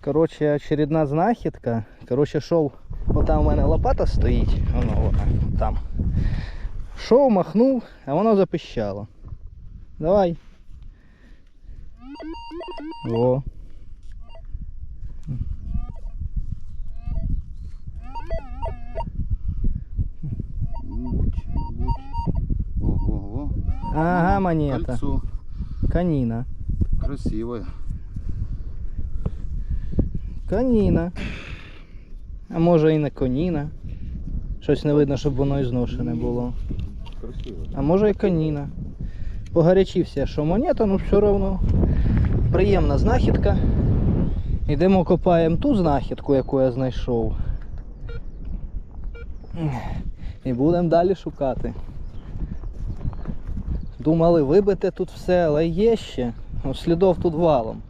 Коротше, очередна знахідка. Коротше, шов. Отам у мене лопата стоїть. Воно вона, там. Шов, махнув, а воно запищало. Давай. О. Будь, будь. Ого, Ага, монета. Кольцо. Каніна. Красивое. Каніна. А може і не коніна. Щось не видно, щоб воно і зношене було. А може і каніна. Погарячився, що монета, ну все одно. Приємна знахідка. Йдемо копаємо ту знахідку, яку я знайшов. І будемо далі шукати. Думали вибити тут все, але є ще. Слідов тут валом.